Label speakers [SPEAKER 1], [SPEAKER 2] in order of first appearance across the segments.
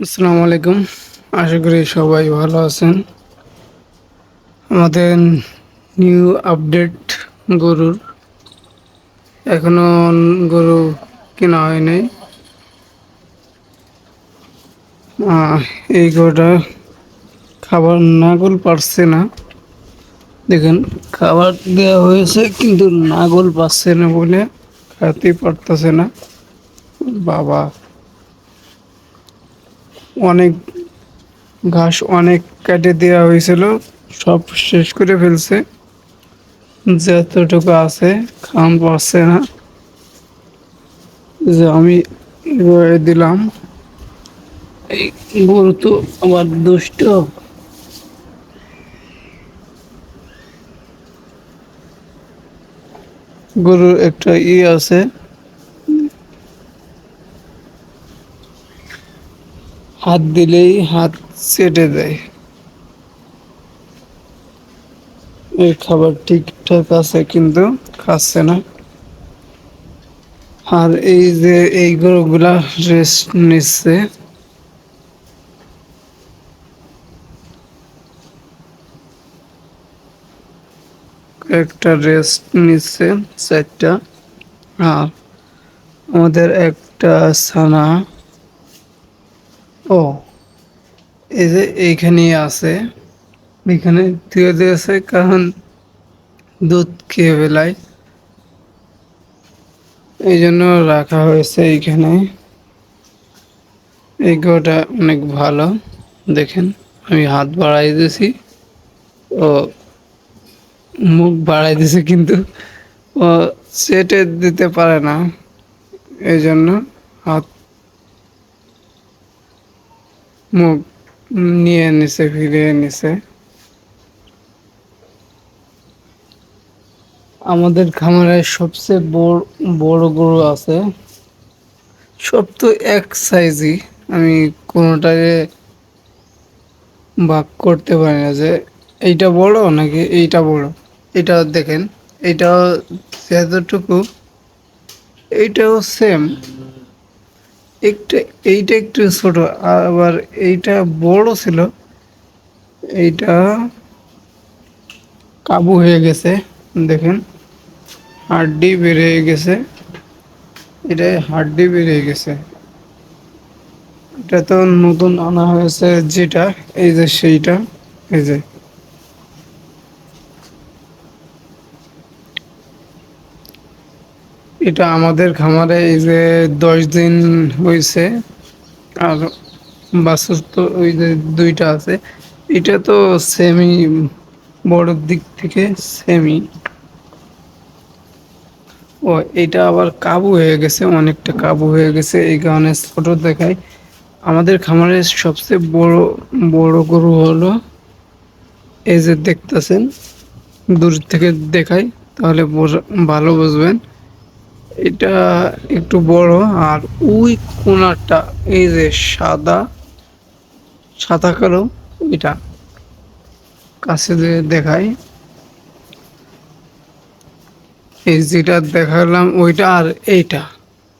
[SPEAKER 1] আসসালামু আলাইকুম। আশা করি সবাই ভালো আছেন। আমাদের নিউ আপডেট গরুর এখনও গরু কেনা হয়নি এই গরুটা খাবার নাগল পারছে না। দেখেন, খাবার দেওয়া হয়েছে কিন্তু নাগল পাচ্ছে না বলে খাতেই পারতেছে না। বাবা। অনেক ঘাস অনেক কেটে দেওয়া হয়েছিল সব শেষ করে ফেলছে। যতটুকু আছে খাম পাচ্ছে না। যে আমি দিলাম। এই গরু তো আমার দুষ্ট। গরুর একটা ই আছে। হাত দিলেই হাত চেটে দেয়। এই খাবার ঠিকঠাক আছে কিন্তু খাচ্ছে না। আর এই যে এই গরুগুলা রেস্ট নিচ্ছে। একটা রেস্ট নিচ্ছে চারটা। আর আমাদের একটা ছানা ও, এই যে এইখানেই আছে এখানে দিয়ে দিয়েছে, কারণ দুধ খেয়ে বেলায় এই জন্য রাখা হয়েছে এইখানে। এই গরুটা অনেক ভালো, দেখেন, আমি হাত বাড়াই দিয়েছি। ও, মুখ বাড়াই দিয়েছে কিন্তু, ও সেটে দিতে পারে না। এই জন্য হাত মুখ নিয়ে নিছে, ফিরিয়ে নিছে। আমাদের খামারে সবচেয়ে বড় বড় গরু আছে। সব তো এক সাইজই। আমি কোনোটাকে ভাগ করতে পারি না যে এইটা বড় নাকি এইটা বড়। এটা দেখেন এইটাও যতটুকু এইটাও সেম একটু, এইটা একটু ছোট, আবার এইটা বড় ছিল। এইটা কাবু হয়ে গেছে, দেখেন। হাড্ডি বেড়ে গেছে। এটা হাড্ডি বেড়ে গেছে। এটা তো নতুন আনা হয়েছে যেটা, এই যে সেইটা, এই যে। এটা আমাদের খামারে এই যে দশ দিন হয়েছে আর বাছুর তো ওই যে দুইটা আছে, এটা তো সেমি বড় দিক থেকে সেমি ও, এটা আবার কাবু হয়ে গেছে, অনেকটা কাবু হয়ে গেছে, এই কারণে ছোট দেখায়। আমাদের খামারের সবচেয়ে বড় বড় গরু হলো, এই যে দেখতেছেন, দূর থেকে দেখাই তাহলে ভালো বুঝবেন। এটা একটু বড়, আর ওই কোনাটা এই যে সাদা সাদা কালো, এটা কাছে দেখাই, এই যেটা দেখালাম ওইটা আর এইটা।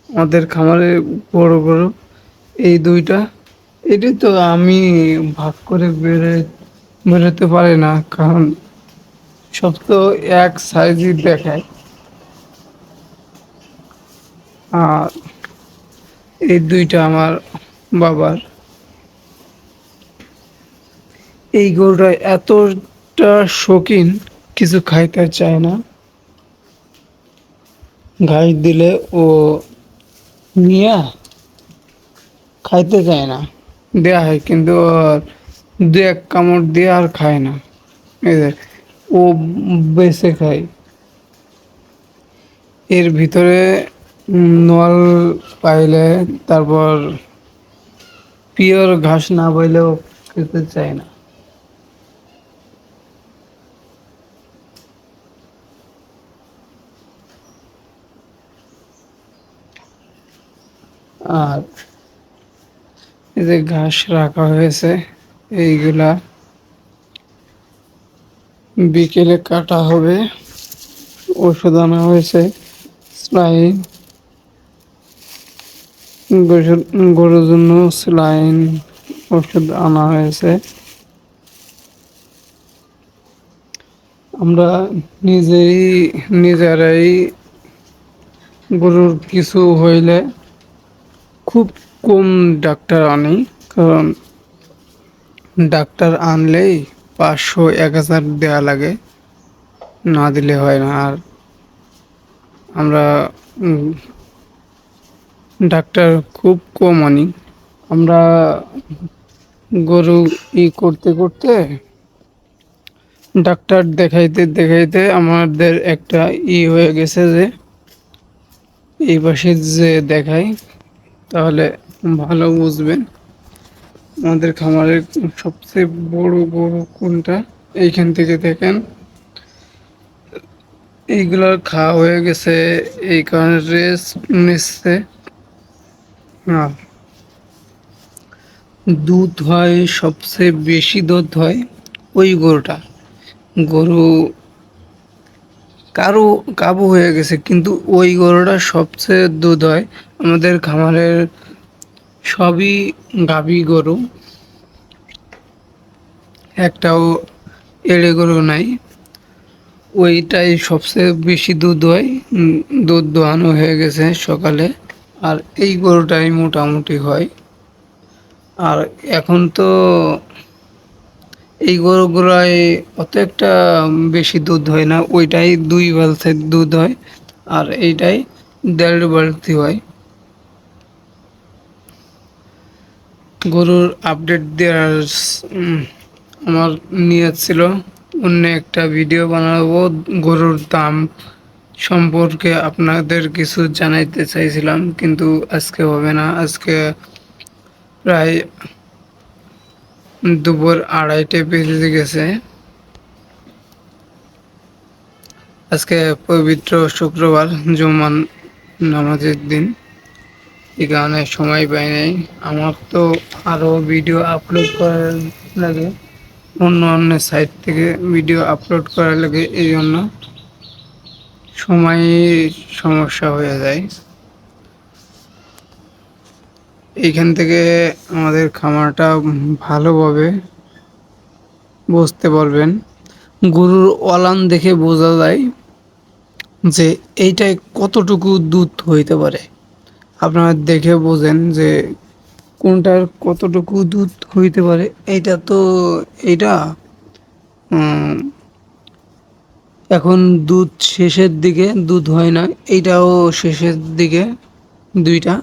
[SPEAKER 1] আমাদের খামারে বড় বড় এই দুইটা। এটি তো আমি ভাগ করে বেরো বেরোতে পারি না, কারণ সব তো এক সাইজই দেখায়। আর এই দুইটা আমার বাবার। এই গরুটা এতটা শৌখিন, কিছু খাইতে চায় না। ঘাস দিলে ও নিয়ে খাইতে চায় না। দেয়া হয়, কিন্তু দু এক কামড় দিয়ে আর খায় না। এদের ও বেছে খায়। এর ভিতরে নল পাইলে তারপর পিওর ঘাস না পাইলেও খেতে চায় না। আর এই যে ঘাস রাখা হয়েছে, এইগুলা বিকেলে কাটা হবে। ওষুধ আনা হয়েছে স্লাইন গরুর জন্য স্লাইন ওষুধ আনা হয়েছে। আমরা নিজেই, নিজেরাই গরুর কিছু হইলে খুব কম ডাক্তার আনি, কারণ ডাক্তার আনলেই পাঁচশো, এক হাজার দেওয়া লাগে, না দিলে হয় না। আর আমরা ডাক্তার খুব কম আনি। আমরা গরু ই করতে করতে ডাক্তার দেখাইতে দেখাইতে আমাদের একটা ই হয়ে গেছে যে, এই পাশে যে দেখাই, তাহলে ভালো বুঝবেন। আমাদের খামারের সবচেয়ে বড় গরু কোনটা? এইখান থেকে দেখেন। এইগুলোর খাওয়া হয়ে গেছে, এই কারণে রেস্ট নিচ্ছে। আর দুধ হয় সবচেয়ে বেশি দুধ হয় ওই গরুটা। গরু কারও কাবু হয়ে গেছে, কিন্তু ওই গরুটা সবচেয়ে দুধ হয় আমাদের খামারের সবই গাভী গরু। একটাও এড়ে গরু নাই। ওইটাই সবচেয়ে বেশি দুধ হয়। দুধ দোহানো হয়ে গেছে সকালে। আর এই গরুটাই মোটামুটি হয়। আর এখন তো এই গরুগুলাই অত একটা বেশি দুধ হয় না, ওইটাই দুই বালতির দুধ হয় আর এইটাই দেড় বালতি হয়। গরুর আপডেট দেওয়ার আমার নিয়ত ছিল অন্য একটা ভিডিও বানাবো, গরুর দাম সম্পর্কে আপনাদের কিছু জানাইতে চাইছিলাম, কিন্তু আজকে হবে না। আজকে প্রায় দুপুর আড়াইটে বেজে গেছে। আজকে পবিত্র শুক্রবার জুমান নামাজের দিন। এই কারণে সময় পাই নাই। আমার তো আরও ভিডিও আপলোড করার লাগে, অন্য অন্য সাইট থেকে ভিডিও আপলোড করার লাগে, এই জন্য সময় সমস্যা হয়ে যায়। এইখান থেকে আমাদের খামারটা ভালোভাবে বুঝতে পারবেন। গরুর অলান দেখে বোঝা যায় যে এইটায় কতটুকু দুধ হইতে পারে। আপনারা দেখে বোঝেন যে কোনটার কতটুকু দুধ হইতে পারে। এইটা তো, এইটা এখন দুধ শেষের দিকে, দুধ হয় না, এইটাও শেষের দিকে দুইটা,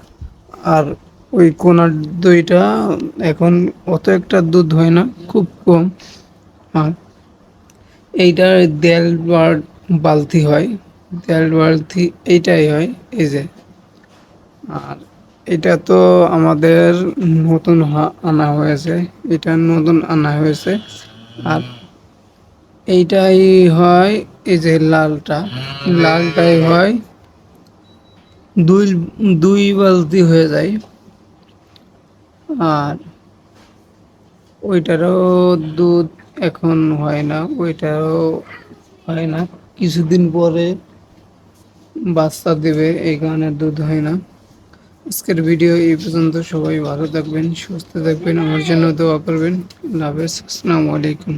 [SPEAKER 1] আর ওই কোনার দইটা এখন অত একটা দুধ হয় না, খুব কম, আর এইটার দেড় বার বালতি হয়, দেড় বালতি এইটাই হয়, এই যে। আর এটা তো আমাদের নতুন আনা হয়েছে, এটা নতুন আনা হয়েছে, আর এইটাই হয় এই যে লালটা। লালটাই হয়। দুই দুই বালতি হয়ে যায়। আর ওইটারও দুধ এখন হয় না, ওইটারও হয় না। কিছুদিন পরে বাচ্চা দেবে, এই কারণে দুধ হয় না। আজকের ভিডিও এই পর্যন্ত। সবাই ভালো থাকবেন, সুস্থ থাকবেন। আমার জন্য দোয়া করবেন। হাফেজ। আসসালামু আলাইকুম।